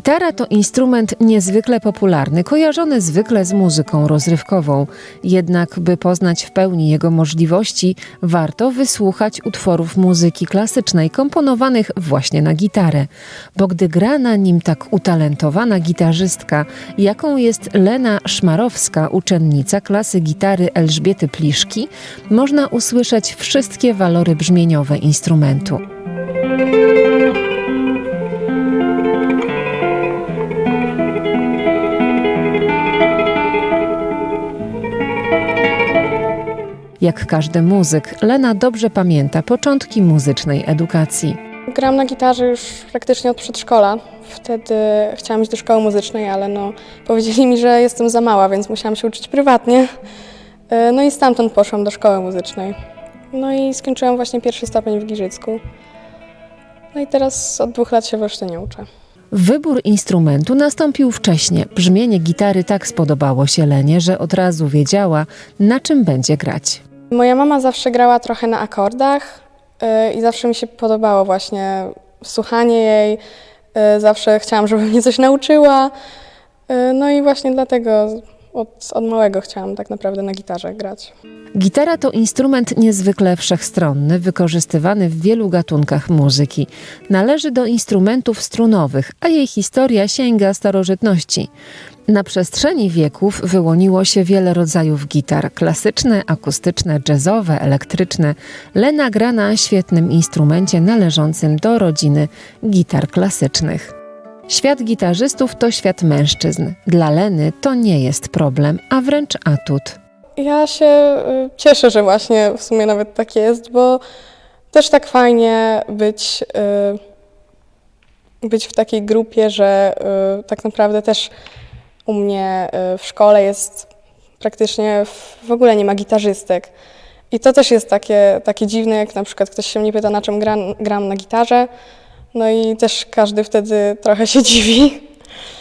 Gitara to instrument niezwykle popularny, kojarzony zwykle z muzyką rozrywkową. Jednak, by poznać w pełni jego możliwości, warto wysłuchać utworów muzyki klasycznej komponowanych właśnie na gitarę. Bo gdy gra na nim tak utalentowana gitarzystka, jaką jest Lena Szmarowska, uczennica klasy gitary Elżbiety Pliszki, można usłyszeć wszystkie walory brzmieniowe instrumentu. Jak każdy muzyk, Lena dobrze pamięta początki muzycznej edukacji. Gram na gitarze już praktycznie od przedszkola. Wtedy chciałam iść do szkoły muzycznej, ale no, powiedzieli mi, że jestem za mała, więc musiałam się uczyć prywatnie. E, No i stamtąd poszłam do szkoły muzycznej. No i skończyłam właśnie pierwszy stopień w Giżycku. No i teraz od dwóch lat się w Olsztynie uczę. Wybór instrumentu nastąpił wcześnie. Brzmienie gitary tak spodobało się Lenie, że od razu wiedziała, na czym będzie grać. Moja mama zawsze grała trochę na akordach y, i zawsze mi się podobało właśnie słuchanie jej. Y, Zawsze chciałam, żeby mnie coś nauczyła. Y, No i właśnie dlatego od, od małego chciałam tak naprawdę na gitarze grać. Gitara to instrument niezwykle wszechstronny, wykorzystywany w wielu gatunkach muzyki. Należy do instrumentów strunowych, a jej historia sięga starożytności. Na przestrzeni wieków wyłoniło się wiele rodzajów gitar: klasyczne, akustyczne, jazzowe, elektryczne. Lena gra na świetnym instrumencie należącym do rodziny gitar klasycznych. Świat gitarzystów to świat mężczyzn. Dla Leny to nie jest problem, a wręcz atut. Ja się y, cieszę, że właśnie w sumie nawet tak jest, bo też tak fajnie być, y, być w takiej grupie, że y, tak naprawdę też u mnie w szkole jest praktycznie w ogóle nie ma gitarzystek. I to też jest takie, takie dziwne, jak na przykład ktoś się mnie pyta, na czym gram, gram na gitarze. No i też każdy wtedy trochę się dziwi,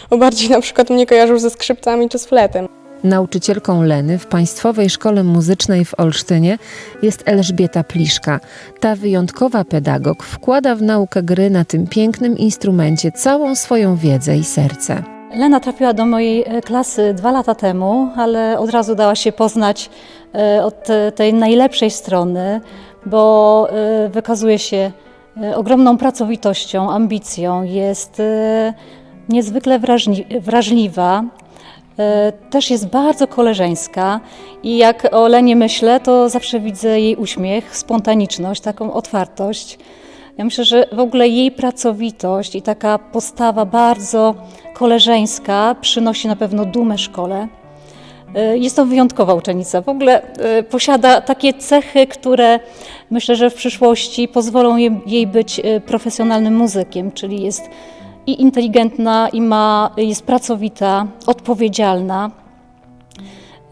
bo bardziej na przykład mnie kojarzył ze skrzypcami czy z fletem. Nauczycielką Leny w Państwowej Szkole Muzycznej w Olsztynie jest Elżbieta Pliszka. Ta wyjątkowa pedagog wkłada w naukę gry na tym pięknym instrumencie całą swoją wiedzę i serce. Lena trafiła do mojej e, klasy dwa lata temu, ale od razu dała się poznać e, od tej najlepszej strony, bo e, wykazuje się ogromną pracowitością, ambicją, jest e, niezwykle wrażliwa. E, Też jest bardzo koleżeńska i jak o Lenie myślę, to zawsze widzę jej uśmiech, spontaniczność, taką otwartość. Ja myślę, że w ogóle jej pracowitość i taka postawa bardzo koleżeńska przynosi na pewno dumę szkole. Y, Jest to wyjątkowa uczennica. W ogóle y, posiada takie cechy, które myślę, że w przyszłości pozwolą jej, być y, profesjonalnym muzykiem, czyli jest i inteligentna, i ma, jest pracowita, odpowiedzialna.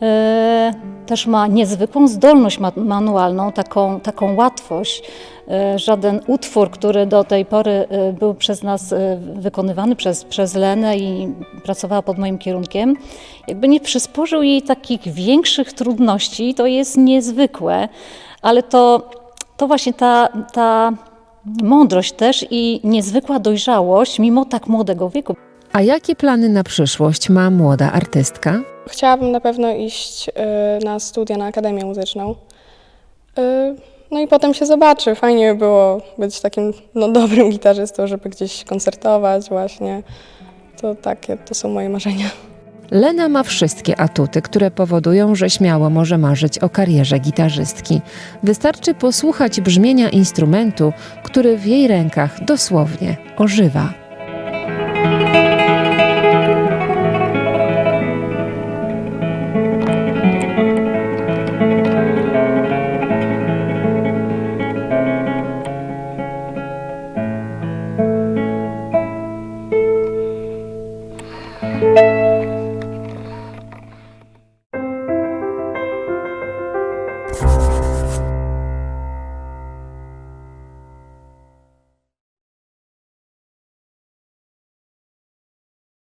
E, Też ma niezwykłą zdolność ma- manualną, taką, taką łatwość. E, Żaden utwór, który do tej pory e, był przez nas wykonywany, przez, przez Lenę i pracowała pod moim kierunkiem, jakby nie przysporzył jej takich większych trudności. To jest niezwykłe, ale to, to właśnie ta, ta mądrość też i niezwykła dojrzałość, mimo tak młodego wieku. A jakie plany na przyszłość ma młoda artystka? Chciałabym na pewno iść y, na studia na Akademię Muzyczną. Y, No i potem się zobaczy. Fajnie by było być takim no, dobrym gitarzystą, żeby gdzieś koncertować właśnie. To takie, to są moje marzenia. Lena ma wszystkie atuty, które powodują, że śmiało może marzyć o karierze gitarzystki. Wystarczy posłuchać brzmienia instrumentu, który w jej rękach dosłownie ożywa.